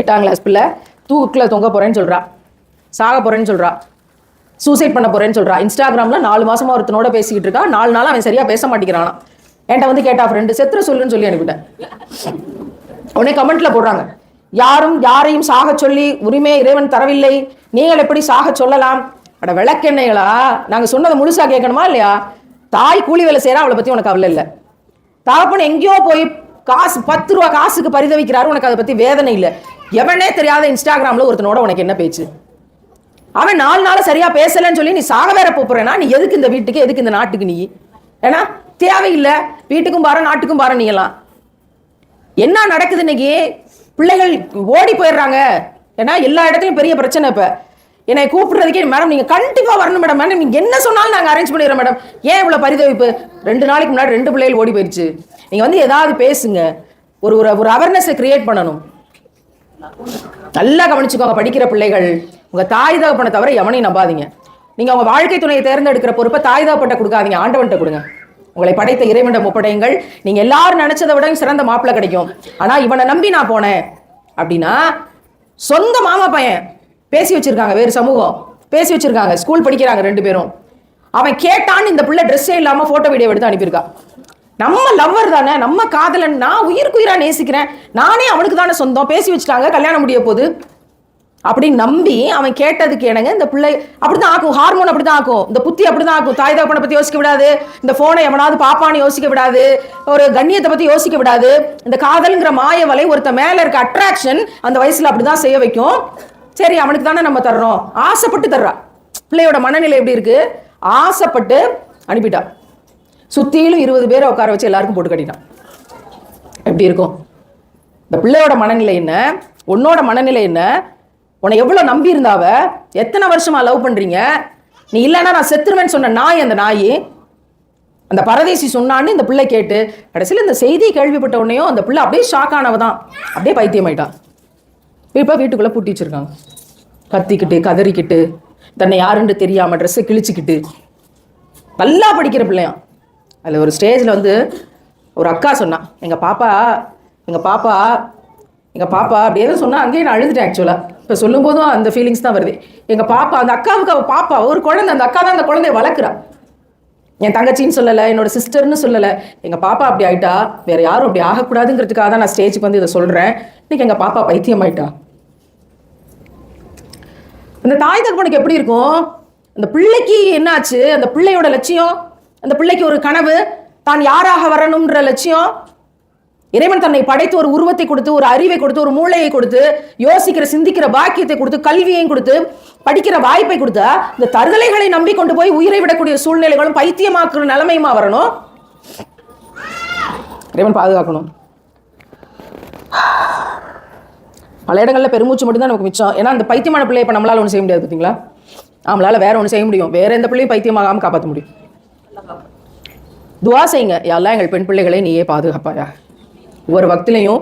எட்டாம் கிளாஸ் பிள்ளை தூக்கில் தொங்க போகிறேன்னு சொல்கிறா சாக போகிறேன்னு சொல்கிறா சூசைட் பண்ண போகிறேன்னு சொல்கிறா இன்ஸ்டாகிராமில் நாலு மாதமாக ஒருத்தனோட பேசிக்கிட்டு இருக்கா. நாலு நாள் அவன் சரியாக பேச மாட்டேங்கிறானா. என்கிட்ட வந்து கேட்டா ஃப்ரெண்டு செத்துற சொல்லுன்னு சொல்லி அனுப்பிட்டேன். உடனே கமெண்ட்ல போடுறாங்க. யாரும் யாரையும் சாக சொல்லி உரிமை இறைவன் தரவில்லை. நீங்கள் எப்படி சாக சொல்லலாம்? அட விளக்கெண்ணெய்களா நாங்கள் சொன்னதை முழுசா கேட்கணுமா இல்லையா? தாய் கூலி வேலை செய்கிறான் அவளை பற்றி உனக்கு கவலை இல்லை. தகப்பன் எங்கேயோ போய் காசு பத்து ரூபா காசுக்கு பரிதவிக்கிறாரு. உனக்கு அதை பத்தி வேதனை இல்லை. எவனே தெரியாத இன்ஸ்டாகிராம்ல ஒருத்தனோட உனக்கு என்ன பேச்சு? அவன் நாலு நாள் சரியா பேசலன்னு சொல்லி நீ சாக வேற போறேன்னா நீ எதுக்கு இந்த வீட்டுக்கு எதுக்கு இந்த நாட்டுக்கு நீ? ஏன்னா தேவையில்லை. வீட்டுக்கும் பாரு நாட்டுக்கும் பாரு நீ எல்லாம். என்ன நடக்குது இன்னைக்கு? பிள்ளைகள் ஓடி போயிடுறாங்க. ஏன்னா எல்லா இடத்துலையும் பெரிய பிரச்சனை இப்போ. என்னை கூப்பிடுறதுக்கே மேடம் நீங்கள் கண்டிப்பாக வரணும் மேடம் மேடம் நீங்கள் என்ன சொன்னாலும் நாங்கள் அரேஞ்ச் பண்ணிடுறோம் மேடம் ஏன் இவ்வளோ பரிதவிப்பு? ரெண்டு நாளைக்கு முன்னாடி ரெண்டு பிள்ளைகள் ஓடி போயிடுச்சு நீங்கள் வந்து ஏதாவது பேசுங்க. ஒரு ஒரு ஒரு அவேர்னஸை கிரியேட் பண்ணணும். நல்லா கவனிச்சுக்கோங்க படிக்கிற பிள்ளைகள். உங்கள் தாய் தகப்பனை தவிர எவனையும் நம்பாதீங்க. நீங்கள் அவங்க வாழ்க்கை துணையை தேர்ந்தெடுக்கிற பொறுப்பை தாய் தகப்பட்ட கொடுக்காதீங்க. ஆண்டவன்ட்ட கொடுங்க. உங்களை படைத்த இறைவனிடம் முப்படையுங்கள் நீங்க எல்லாரும் நினைச்சதை விட சிறந்த மாப்பிள்ளை கிடைக்கும். ஆனா இவனை நம்பி நான் போனேன். அப்படின்னா சொந்த மாமா பையன் பேசி வச்சுருக்காங்க வேறு சமூகம். பேசி வச்சிருக்காங்க ஸ்கூல் படிக்கிறாங்க ரெண்டு பேரும். அவன் கேட்டான்னு இந்த பிள்ளை ட்ரெஸ்ஸே இல்லாமல் ஃபோட்டோ வீடியோ எடுத்து அனுப்பியிருக்கா. நம்ம லவ்வர் தானே நம்ம காதலன் நான் உயிருக்குயிராக நேசிக்கிறேன். நானே அவனுக்கு தானே சொந்தம் பேசி வச்சுட்டாங்க கல்யாணம் முடிய போகுது. அப்படின்னு நம்பி அவன் கேட்டதுக்கு எனக்கு இந்த பிள்ளை அப்படிதான் ஆக்கும் ஹார்மோன் அப்படிதான் ஆக்கும். இந்த புத்தி அப்படிதான் ஆக்கும். தாய் தகப்பனை பத்தி யோசிக்க விடாது. இந்த போனை எவனாவது பாப்பான்னு யோசிக்க விடாது. ஒரு கண்ணியத்தை பத்தி யோசிக்க விடாது. இந்த காதல்ங்கிற மாய வலை ஒருத்த மேல இருக்க அட்ராக்ஷன் அந்த வயசுல அப்படிதான் செய்ய வைக்கும். சரி அவனுக்கு தானே நம்ம தர்றோம். ஆசைப்பட்டு தர்றா. பிள்ளையோட மனநிலை எப்படி இருக்கு? ஆசைப்பட்டு அனுப்பிட்டா. சுத்தியிலும் இருபது பேரை உட்கார வச்சு எல்லாருக்கும் போட்டு கட்டிட்டான். எப்படி இருக்கும்? இந்த பிள்ளையோட மனநிலை என்ன? உன்னோட மனநிலை என்ன? உன்னை எவ்வளோ நம்பி இருந்தாவ எத்தனை வருஷமா லவ் பண்றீங்க? நீ இல்லைன்னா நான் செத்துருவேன்னு சொன்ன நாய் அந்த நாய் அந்த பரதேசி சொன்னான்னு இந்த பிள்ளை கேட்டு கடைசியில் இந்த செய்தி கேள்விப்பட்ட உடனேயும் அந்த பிள்ளை அப்படியே ஷாக் ஆனவ தான் அப்படியே பைத்தியமாயிட்டான். இப்போ வீட்டுக்குள்ளே பூட்டி வச்சுருக்காங்க. கத்திக்கிட்டு கதறிக்கிட்டு தன்னை யாருன்னு தெரியாமல் ட்ரெஸ்ஸை கிழிச்சிக்கிட்டு. நல்லா படிக்கிற பிள்ளையாம் அதில் ஒரு ஸ்டேஜில் வந்து ஒரு அக்கா சொன்னான் எங்கள் பாப்பா எங்கள் பாப்பா எங்கள் பாப்பா அப்படியே சொன்னால் அங்கேயே நான் அழுதுட்டேன் ஆக்சுவலாக இப்போ சொல்லும்போதும் அந்த ஃபீலிங்ஸ் தான் வருது. எங்கள் பாப்பா அந்த அக்காவுக்கு அவள் பாப்பா ஒரு குழந்தை அந்த அக்கா தான் அந்த குழந்தைய வளர்க்குறா. என் தங்கச்சின்னு சொல்லலை என்னோட சிஸ்டர்னு சொல்லலை. எங்கள் பாப்பா அப்படி ஆயிட்டா வேறு யாரும் அப்படி ஆகக்கூடாதுங்கிறதுக்காக தான் நான் ஸ்டேஜுக்கு வந்து இதை சொல்கிறேன் இன்றைக்கி எங்கள் பாப்பா பைத்தியம் ஆயிட்டா அந்த தாய் தகப்பனுக்கு எப்படி இருக்கும்? அந்த பிள்ளைக்கு என்னாச்சு? அந்த பிள்ளையோட லட்சியம்? அந்த பிள்ளைக்கு ஒரு கனவு? தான் யாராக வரணும்ன்ற லட்சியம்? இறைவன் தன்னை படைத்து ஒரு உருவத்தை கொடுத்து ஒரு அறிவை கொடுத்து ஒரு மூளையை கொடுத்து யோசிக்கிற சிந்திக்கிற பாக்கியத்தை கொடுத்து கல்வியையும் கொடுத்து படிக்கிற வாய்ப்பை கொடுத்தா இந்த தருதலைகளை நம்பி கொண்டு போய் உயிரை விடக்கூடிய சூழ்நிலைகளும் பைத்தியமாக்குற நிலைமையுமா வரணும்? இறைவன் பாதுகாக்கணும். பல இடங்களில் பெருமூச்சு மட்டும்தான் நமக்கு மிச்சம். ஏன்னா அந்த பைத்தியமான பிள்ளையை இப்போ நம்மளால ஒன்றும் செய்ய முடியாது பார்த்தீங்களா நம்மளால் வேற ஒன்று செய்ய முடியும். வேற எந்த பிள்ளையும் பைத்தியமாகாமல் காப்பாற்ற முடியும். துவா செய்யுங்க. எல்லாம் எங்கள் பெண் பிள்ளைகளை நீயே பாதுகாப்பாயா ஒவ்வொரு வக்திலையும்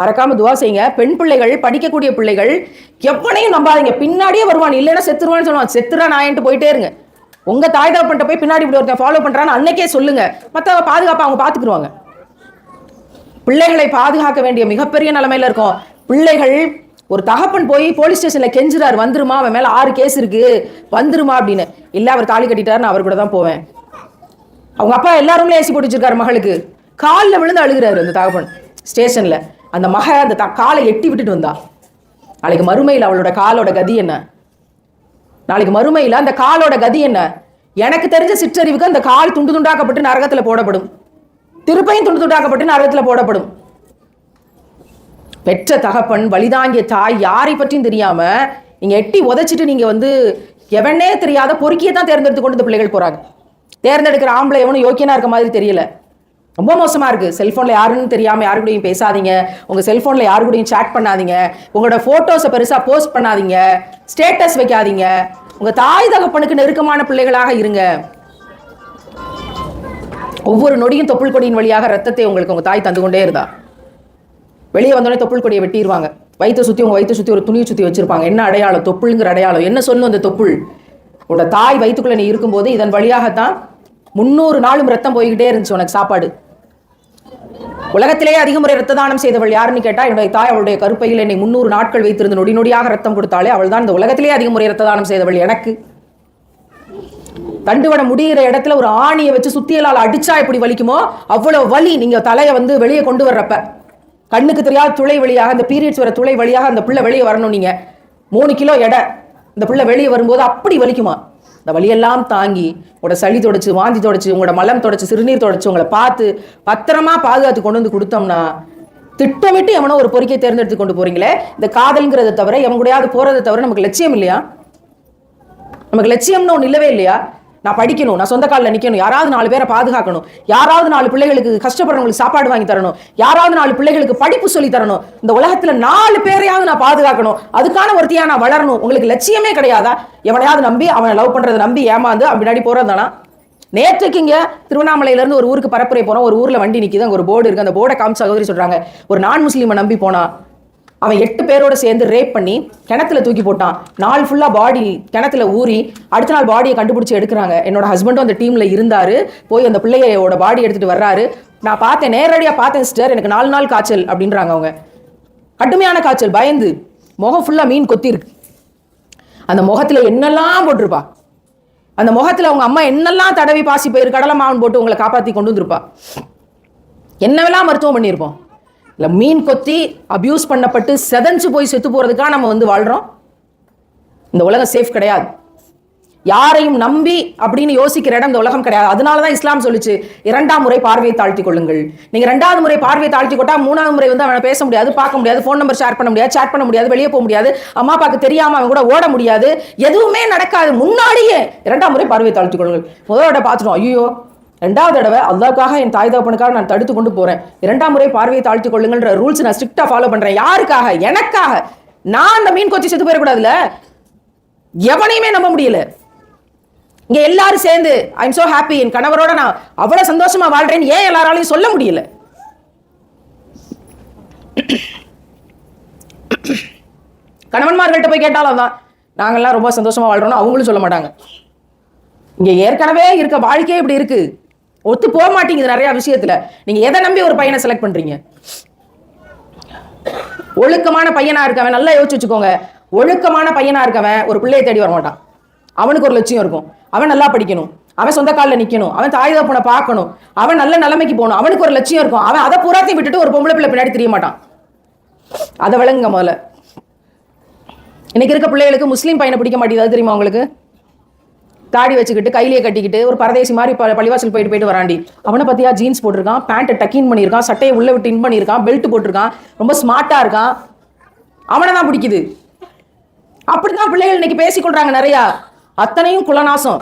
மறக்காம துவா செய்யுங்க. பெண் பிள்ளைகள் படிக்கக்கூடிய பிள்ளைகள் எவனையும் நம்பாதீங்க. பின்னாடியே வருவான். இல்லைன்னா செத்துருவான்னு சொல்லுவான். செத்துறா நாயன்ட்டு போயிட்டே இருங்க. உங்க தாய் தகப்பன்ட்ட போய் பின்னாடி இப்படி ஒருத்தன் ஃபாலோ பண்றான்னு அன்னைக்கே சொல்லுங்க. மற்ற பாதுகாப்பா அவங்க பாத்துக்குருவாங்க. பிள்ளைகளை பாதுகாக்க வேண்டிய மிகப்பெரிய நிலைமையில இருக்கும். பிள்ளைகள் ஒரு தகப்பன் போய் போலீஸ் ஸ்டேஷன்ல கெஞ்சுறாரு வந்துருமா அவன் மேல ஆறு கேஸ் இருக்கு வந்துருமா அப்படின்னு. இல்ல அவர் தாலி கட்டிட்டாரு நான் அவர் கூட தான் போவேன். அவங்க அப்பா எல்லாரும் ஏசி போட்டு வச்சிருக்காரு மகளுக்கு. காலில் விழுந்து அழுகிறாரு அந்த தகப்பன் ஸ்டேஷன்ல அந்த மக அந்த த- காலை எட்டி விட்டுட்டு வந்தா. நாளைக்கு மறுமையில் அவளோட காலோட கதி என்ன? நாளைக்கு மறுமையில் அந்த காலோட கதி என்ன? எனக்கு தெரிஞ்ச சிற்றறிவுக்கு அந்த கால் துண்டு துண்டாக்கப்பட்டு நரகத்தில் போடப்படும். திருப்பையும் துண்டு துண்டாக்கப்பட்டு நரகத்தில் போடப்படும். பெற்ற தகப்பன் வழிதாங்கிய தாய் யாரை பற்றியும் தெரியாமல் நீங்கள் எட்டி உதைச்சிட்டு நீங்கள் வந்து எவனே தெரியாத பொறுக்கியை தான் தேர்ந்தெடுத்து கொண்டு இந்த பிள்ளைகள் போகிறாங்க தேர்ந்தெடுக்கிற ஆம்பளை எவனும் யோக்கியனாக இருக்க மாதிரி தெரியல. ரொம்ப மோசமாக இருக்குது செல்ஃபோனில் யாருன்னு தெரியாமல் யாரு கூடயும் பேசாதீங்க. உங்கள் செல்ஃபோனில் யாரு கூடயும் சேட் பண்ணாதீங்க. உங்களோட ஃபோட்டோஸை பெருசாக போஸ்ட் பண்ணாதீங்க. ஸ்டேட்டஸ் வைக்காதீங்க. உங்கள் தாய் தகப்பனுக்கு நெருக்கமான பிள்ளைகளாக இருங்க. ஒவ்வொரு நொடியும் தொப்புள் கொடியின் வழியாக ரத்தத்தை உங்களுக்கு உங்கள் தாய் தந்து கொண்டே இருந்தா. வெளியே வந்தோடனே தொப்புள் கொடியை வெட்டிடுவாங்க வயிற்றை சுற்றி உங்கள் வயிற்றை சுற்றி ஒரு துணியை சுற்றி வச்சுருப்பாங்க. என்ன அடையாளம்? தொப்புளுங்கிற அடையாளம். என்ன சொல்லும் அந்த தொப்புள்? உன்னோட தாய் வயிற்றுக்குள்ள நீ இருக்கும்போது இதன் வழியாகத்தான் முந்நூறு நாளும் ரத்தம் போய்கிட்டே இருந்துச்சு உனக்கு சாப்பாடு. உலகத்திலேயே அதிக முறை ரத்த தானம் செய்தவள் யாருன்னு கேட்டா என்னுடைய தாய் அவளுடைய கருப்பையில் என்னை முந்நூறு நாட்கள் வைத்திருந்து நொடி நொடியாக ரத்தம் கொடுத்தாலே அவள் தான் இந்த உலகத்திலேயே அதிக முறை ரத்த தானம் செய்தவள் எனக்கு. தண்டுவட முடிகிற இடத்துல ஒரு ஆணியை வச்சு சுத்தியலால் அடிச்சா எப்படி வலிக்குமோ அவ்வளவு வலி நீங்க தலையை வந்து வெளியே கொண்டு வர்றப்ப. கண்ணுக்கு தெரியாத துளை வழியாக அந்த பீரியட்ஸ் வர துளை வழியாக அந்த பிள்ளை வெளியே வரணும் நீங்கள் மூணு கிலோ எடை. இந்த பிள்ளை வெளியே வரும்போது அப்படி வலிக்குமா? இந்த வலியெல்லாம் தாங்கி உங்களோட சளி தொடச்சி வாந்தி தொடச்சி உங்களோட மலம் தொடச்சி சிறுநீர் தொடச்சி உங்களை பார்த்து பத்திரமா பாதுகாத்து கொண்டு வந்து கொடுத்தோம்னா திட்டமிட்டு எவனோ ஒரு பொறிக்கை தேர்ந்தெடுத்து கொண்டு போறீங்களே? இந்த காதல்ங்கிறத தவிர எவன் கூடயாவது போறதை தவிர நமக்கு லட்சியம் இல்லையா? நமக்கு லட்சியம்னு ஒன்று இல்லவே இல்லையா? நான் படிக்கணும் நான் சொந்த காலில் நிற்கணும் யாராவது நாலு பேரை பாதுகாக்கணும் யாராவது நாலு பிள்ளைகளுக்கு கஷ்டப்படுறவங்களுக்கு சாப்பாடு வாங்கி தரணும் யாராவது நாலு பிள்ளைகளுக்கு படிப்பு சொல்லி தரணும். இந்த உலகத்துல நாலு பேரையாவது நான் பாதுகாக்கணும். அதுக்கான ஒருத்தையாக நான் வளரணும். உங்களுக்கு லட்சியமே கிடையாதா? எவனையாவது நம்பி அவனை லவ் பண்ணுறதை நம்பி ஏமாந்து அவன் பின்னாடி போறதானா நேற்றுக்கு இங்கே திருவண்ணாமலையில இருந்து ஒரு ஊருக்கு பரப்புரை போனோம் ஒரு ஊர்ல வண்டி நிற்கிது அங்கே ஒரு போர்டு இருக்கு. அந்த போர்டை காமிச்சு சகோதரி சொல்றாங்க ஒரு நான் முஸ்லீமை நம்பி போனா. அவன் எட்டு பேரோட சேர்ந்து ரேப் பண்ணி கிணத்துல தூக்கி போட்டான். நாள் ஃபுல்லா பாடி கிணத்துல ஊறி அடுத்த நாள் பாடியை கண்டுபிடிச்சி எடுக்கிறாங்க. என்னோட ஹஸ்பண்டும் அந்த டீம்ல இருந்தாரு. போய் அந்த பிள்ளையோட பாடி எடுத்துட்டு வர்றாரு. நான் பார்த்தேன் நேரடியாக பார்த்தேன் சிஸ்டர் எனக்கு நாலு நாள் காய்ச்சல் அப்படின்றாங்க அவங்க. கடுமையான காய்ச்சல் பயந்து. முகம் ஃபுல்லாக மீன் கொத்தி இருக்கு அந்த முகத்தில் என்னெல்லாம் போட்டிருப்பா? அந்த முகத்தில் அவங்க அம்மா என்னெல்லாம் தடவி பாசி பயிர் கடலை மாவன் போட்டு உங்களை காப்பாற்றி கொண்டு வந்திருப்பா? என்னவெல்லாம் மருத்துவம் பண்ணியிருப்போம்? இல்லை மீன் கொத்தி அப்யூஸ் பண்ணப்பட்டு செதஞ்சு போய் செத்து போகிறதுக்காக நம்ம வந்து வாழ்கிறோம் இந்த உலகம் சேஃப் கிடையாது. யாரையும் நம்பி அப்படின்னு யோசிக்கிற இடம் இந்த உலகம் கிடையாது. அதனால தான் இஸ்லாம் சொல்லிச்சு இரண்டாம் முறை பார்வையை தாழ்த்தி கொள்ளுங்கள். நீங்கள் ரெண்டாவது முறை பார்வையை தாழ்த்தி கொட்டா மூணாவது முறை வந்து அவனை பேச முடியாது பார்க்க முடியாது ஃபோன் நம்பர் ஷேர் பண்ண முடியாது சேட் பண்ண முடியாது வெளியே போக முடியாது. அம்மா அப்பாவுக்கு தெரியாமல் அவன் கூட ஓட முடியாது. எதுவுமே நடக்காது. முன்னாடியே இரண்டாம் முறை பார்வையை தாழ்த்தி கொள்ளுங்கள். முதலோட பார்த்துட்டோம். ஐயோ ரெண்டாவது தடவை அதுக்காக என் தாய் தகப்பனுக்காக நான் தடுத்து கொண்டு போறேன். இரண்டாம் முறை பார்வையை தாழ்த்தி கொள்ளுங்கன்ற ரூல்ஸ் நான் ஸ்ட்ரிக்டா ஃபாலோ பண்றேன். யாருக்காக? எனக்காக. நான் அந்த மீன் கொச்சி செத்து போயிடக்கூடாதுல எவனையுமே நம்ப முடியல. இங்க எல்லாரும் சேர்ந்து ஐம் சோ ஹாப்பி என் கணவரோட நான் அவ்வளவு சந்தோஷமா வாழ்றேன்னு ஏன் எல்லாராலையும் சொல்ல முடியல? கணவன்மார்கள்ட்ட போய் கேட்டாலும் தான் நாங்கெல்லாம் ரொம்ப சந்தோஷமா வாழ்றோம்னு அவங்களும் சொல்ல மாட்டாங்க. இங்க ஏற்கனவே இருக்க வாழ்க்கையே இப்படி இருக்கு. ஒத்து போக மாட்டேங்குது நிறைய விஷயத்துல. நீங்க எதை நம்பி ஒரு பையனை செலக்ட் பண்றீங்க? ஒழுக்கமான பையனா இருக்கவன் நல்லா யோசிச்சு வச்சுக்கோங்க. ஒழுக்கமான பையனா இருக்கவன் ஒரு பிள்ளையை தேடி வர மாட்டான். அவனுக்கு ஒரு லட்சியம் இருக்கும். அவன் நல்லா படிக்கணும். அவன் சொந்த காலில் நிக்கணும். அவன் தாய் தகப்பனை பார்க்கணும். அவன் நல்ல நிலைமைக்கு போகணும். அவனுக்கு ஒரு லட்சியம் இருக்கும். அவன் அதை பூராத்தையும் விட்டுட்டு ஒரு பொம்பளை பிள்ளை பின்னாடி தெரிய மாட்டான். அதை விளங்குங்க முதல்ல. இன்னைக்கு இருக்க பிள்ளைகளுக்கு முஸ்லீம் பையனை பிடிக்க மாட்டேங்குது. தெரியுமா உங்களுக்கு? தாடி வச்சுக்கிட்டு கையிலேயே கட்டிக்கிட்டு ஒரு பரதேசி மாதிரி ப- பள்ளிவாசல் போயிட்டு போயிட்டு வராண்டி. அவனை பத்தியா ஜீன்ஸ் போட்டிருக்கான் பேண்ட்டை டக்கின் பண்ணியிருக்கான் சட்டையை உள்ள விட்டு இன் பண்ணியிருக்கான் பெல்ட் போட்டிருக்கான் ரொம்ப ஸ்மார்ட்டா இருக்கான். அவனை தான் பிடிக்குது. அப்படிதான் பிள்ளைகள் இன்னைக்கு பேசிக்கொள்றாங்க நிறையா. அத்தனையும் குலநாசம்.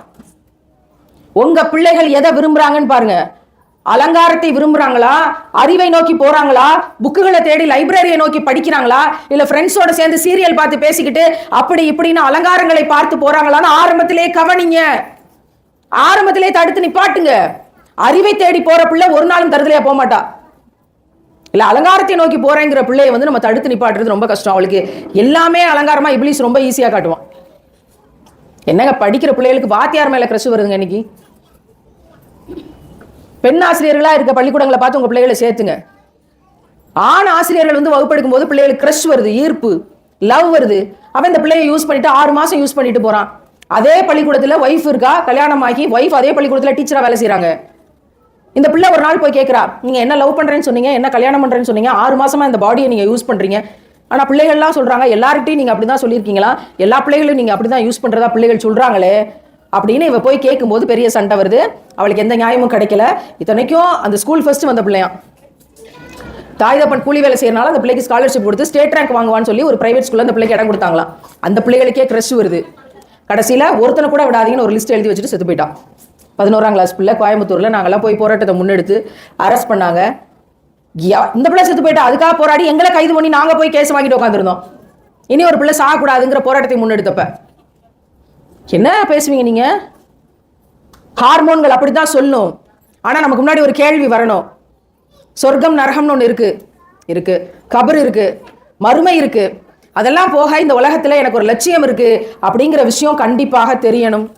உங்க பிள்ளைகள் எதை விரும்புறாங்கன்னு பாருங்க. அலங்காரத்தை விரும்புறாங்களா? அறிவை நோக்கி போறாங்களா? புக்குகளை தேடி லைப்ரரியை நோக்கி படிக்கிறாங்களா? இல்ல ஃப்ரெண்ட்ஸோட சேர்ந்து சீரியல் பார்த்து பேசிக்கிட்டு அப்படி இப்படின்னு அலங்காரங்களை பார்த்து போறாங்களான்னு ஆரம்பத்திலே கவனிங்க. ஆரம்பத்திலே தடுத்து நிப்பாட்டுங்க. அறிவை தேடி போற பிள்ளை ஒரு நாளும் தருதலையா போக மாட்டா இல்ல அலங்காரத்தை நோக்கி போறேங்கிற பிள்ளையை வந்து நம்ம தடுத்து நிப்பாட்டுறது ரொம்ப கஷ்டம். அவளுக்கு எல்லாமே அலங்காரமா இப்ளீஸ் ரொம்ப ஈஸியா காட்டுவான். என்னங்க படிக்கிற பிள்ளைகளுக்கு வாத்தியார் மேல கிரஷ் வருதுங்க இன்னைக்கு? பெண் ஆசிரியர்களாக இருக்க பள்ளிக்கூடங்களை பார்த்து உங்கள் பிள்ளைகளை சேர்த்துங்க. ஆண் ஆசிரியர்கள் வந்து வகுப்பெடுக்கும் போது பிள்ளைகளுக்கு க்ரஷ் வருது ஈர்ப்பு லவ் வருது. அவன் இந்த பிள்ளையை யூஸ் பண்ணிட்டு ஆறு மாதம் யூஸ் பண்ணிட்டு போகிறான் அதே பள்ளிக்கூடத்தில் ஒய்ஃப் இருக்கா கல்யாணம் ஆகி ஒய்ஃப் அதே பள்ளிக்கூடத்தில் டீச்சராக வேலை செய்கிறாங்க இந்த பிள்ளை ஒரு நாள் போய் கேட்குறா நீங்கள் என்ன லவ் பண்ணுறேன்னு சொன்னீங்க என்ன கல்யாணம் பண்ணுறேன்னு சொன்னீங்க? ஆறு மாதமாக இந்த பாடியை நீங்கள் யூஸ் பண்ணுறீங்க ஆனால் பிள்ளைகள்லாம் சொல்கிறாங்க எல்லார்ட்டையும் நீங்கள் அப்படி தான் சொல்லியிருக்கீங்களா? எல்லா பிள்ளைகளும் நீங்கள் அப்படி தான் யூஸ் பண்ணுறதா பிள்ளைகள் சொல்கிறாங்களே அப்படின்னு இவ போய் கேட்கும்போது பெரிய சண்டை வருது. அவளுக்கு எந்த நியாயமும் கிடைக்கல. இத்தனைக்கும் அந்த ஸ்கூல் ஃபர்ஸ்ட் வந்த பிள்ளையாம் தாய் தப்பன் கூலி வேலை செய்யறனால அந்த பிள்ளைக்கு ஸ்காலர்ஷிப் கொடுத்து ஸ்டேட் ரேங்க் வாங்குவான்னு சொல்லி ஒரு பிரைவேட் ஸ்கூல்ல அந்த பிள்ளைக்கு இடம் கொடுத்தாங்களாம். அந்த பிள்ளைகளுக்கே க்ரெஷ் வருது. கடைசியில ஒருத்தனை கூட விடாதீங்கன்னு ஒரு லிஸ்ட் எழுதி வச்சுட்டு செத்து போயிட்டான். பதினோராம் கிளாஸ் பிள்ளை கோயம்புத்தூர்ல நாங்கெல்லாம் போய் போராட்டத்தை முன்னெடுத்து அரெஸ்ட் பண்ணாங்க. இந்த பிள்ளை செத்து போயிட்டா அதுக்காக போராடி எங்களை கைது பண்ணி நாங்க போய் கேஸ் வாங்கிட்டு உட்காந்துருந்தோம் இனி ஒரு பிள்ளை சாகக்கூடாதுங்கிற போராட்டத்தை முன்னெடுத்தப்ப. என்ன பேசுவீங்க நீங்க? ஹார்மோன்கள் அப்படி தான் சொல்லும் ஆனால் நமக்கு முன்னாடி ஒரு கேள்வி வரணும். சொர்க்கம் நரகம்னு ஒன்று இருக்குது இருக்குது கபர் இருக்குது மறுமை இருக்குது அதெல்லாம் போக இந்த உலகத்தில் எனக்கு ஒரு லட்சியம் இருக்குது அப்படிங்கிற விஷயம் கண்டிப்பாக தெரியணும்.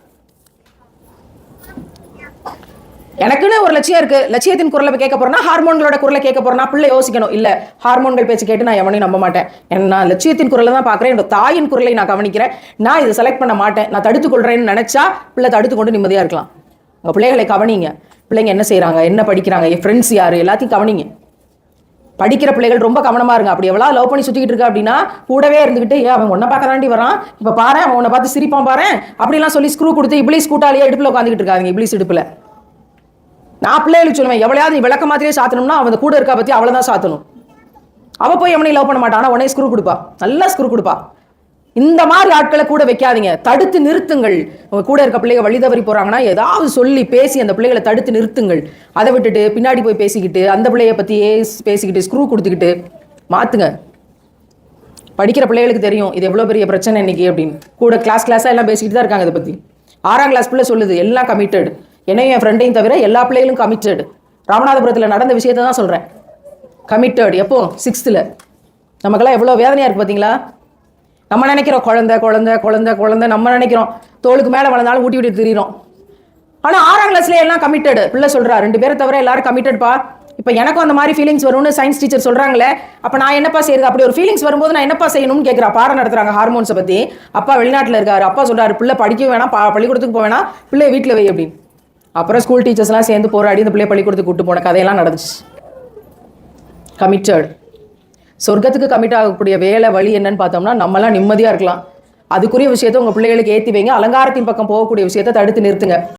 எனக்குன்னு ஒரு லட்சியம் இருக்கு. லட்சியத்தின் குரலை கேட்க போறேன்னா ஹார்மோன்களோட குரலை கேட்க போறேன்னா பிள்ளை யோசிக்கணும். இல்ல ஹார்மோன்கள் பேச்சு கேட்டு நான் எவனையும் நம்ப மாட்டேன். நான் லட்சியத்தின் குரலை தான் பார்க்குறேன். என்னோட தாயின் குரலை நான் கவனிக்கிறேன். நான் இதை செலக்ட் பண்ண மாட்டேன். நான் தடுத்து கொள்றேன்னு நினைச்சா பிள்ளை தடுத்து கொண்டு நிம்மதியா இருக்கலாம். உங்கள் பிள்ளைகளை கவனிங்க. பிள்ளைங்க என்ன செய்கிறாங்க என்ன படிக்கிறாங்க? என் ஃப்ரெண்ட்ஸ் யார்? எல்லாத்தையும் கவனிங்க. படிக்கிற பிள்ளைகள் ரொம்ப கவனமாக இருங்க. அப்படி எவ்வளோ லவ் பண்ணி சுற்றிக்கிட்டு இருக்கா அப்படின்னா கூடவே இருந்துக்கிட்டு ஏன் அவன் ஒன்றை பார்க்கறாண்டி வரான் இப்போ பாரு அவன் உன்னை பார்த்து சிரிப்பான் பாரு. அப்படிலாம் சொல்லி ஸ்க்ரூ கொடுத்து இப்ளீஸ் கூட்டாளியே இடுப்பில் உட்காந்துக்கிட்டு இருக்காங்க இப்ளீஸ் இடுப்பில். நான் பிள்ளைகளுக்கு சொல்லுவேன் எவ்வளையாவது நீ விளக்க மாதிரியே சாத்தணும்னா அவன் கூட இருக்கா பற்றி அவ்வளோதான் சாத்தணும். அவள் போய் எவனையும் லவ் பண்ண மாட்டான் ஆனால் உடனே ஸ்க்ரூ கொடுப்பா. நல்லா ஸ்க்ரூ கொடுப்பா. இந்த மாதிரி ஆட்களை கூட வைக்காதீங்க. தடுத்து நிறுத்துங்கள். கூட இருக்க பிள்ளைங்க வழி தவறி போறாங்கன்னா ஏதாவது சொல்லி பேசி அந்த பிள்ளைகளை தடுத்து நிறுத்துங்கள். அதை விட்டுட்டு பின்னாடி போய் பேசிக்கிட்டு அந்த பிள்ளைய பத்தியே பேசிக்கிட்டு ஸ்க்ரூ கொடுத்துக்கிட்டு மாத்துங்க. படிக்கிற பிள்ளைகளுக்கு தெரியும் இது எவ்வளோ பெரிய பிரச்சனை இன்னைக்கு அப்படின்னு. கூட கிளாஸ் கிளாஸாக எல்லாம் பேசிக்கிட்டு தான் இருக்காங்க இதை பற்றி ஆறாம் கிளாஸ் பிள்ளை சொல்லுது எல்லாம் கமிட்டட் என்னையும் என் ஃப்ரெண்டையும் தவிர எல்லா பிள்ளைகளும் கமிட்டட் ராமநாதபுரத்தில் நடந்த விஷயத்தை தான் சொல்கிறேன் கமிட்டட் எப்போ? சிக்ஸ்த்தில் நமக்கெல்லாம் எவ்வளோ வேதனையாக இருக்குது பார்த்தீங்களா நம்ம நினைக்கிறோம் குழந்தை குழந்தை குழந்தை குழந்தை. நம்ம நினைக்கிறோம் தோளுக்கு மேலே வளர்ந்தாலும் ஊட்டி விட்டு திரியிறோம். ஆனால் ஆறாம் கிளாஸ்ல எல்லாம் கமிட்டட் பிள்ளை சொல்கிறா ரெண்டு பேரை தவிர எல்லாரும் கமிட்டட்பா இப்போ எனக்கும் அந்த மாதிரி ஃபீலிங்ஸ் வரும்னு சயின்ஸ் டீச்சர் சொல்கிறாங்களே அப்போ நான் என்னப்பா செய்யுது அப்படி ஒரு ஃபீலிங்ஸ் வரும்போது நான் என்னப்பா செய்யணும்னு கேட்குறா பாடம் நடத்துகிறாங்க ஹார்மோன்ஸை பற்றி அப்பா வெளிநாட்டில் இருக்காரு. அப்பா சொல்கிறாரு பிள்ளை படிக்க வேணாம் பா- பள்ளிக்கூடத்துக்கு போக வேணாம் பிள்ளை வீட்டில் வை அப்படின்னு. அப்புறம் ஸ்கூல் டீச்சர்ஸ்லாம் சேர்ந்து போராடி இந்த பிள்ளை பள்ளிக்கூடத்துக்கு கூட்டு போன கதையெல்லாம் நடந்துச்சு. கமிட்டட் சொர்க்கத்துக்கு கமிட் ஆகக்கூடிய வேலை வழி என்னன்னு பார்த்தோம்னா நம்மளாம் நிம்மதியாக இருக்கலாம். அதுக்குரிய விஷயத்தை உங்கள் பிள்ளைகளுக்கு ஏற்றி வைங்க. அலங்காரத்தின் பக்கம் போகக்கூடிய விஷயத்த தடுத்து நிறுத்துங்க.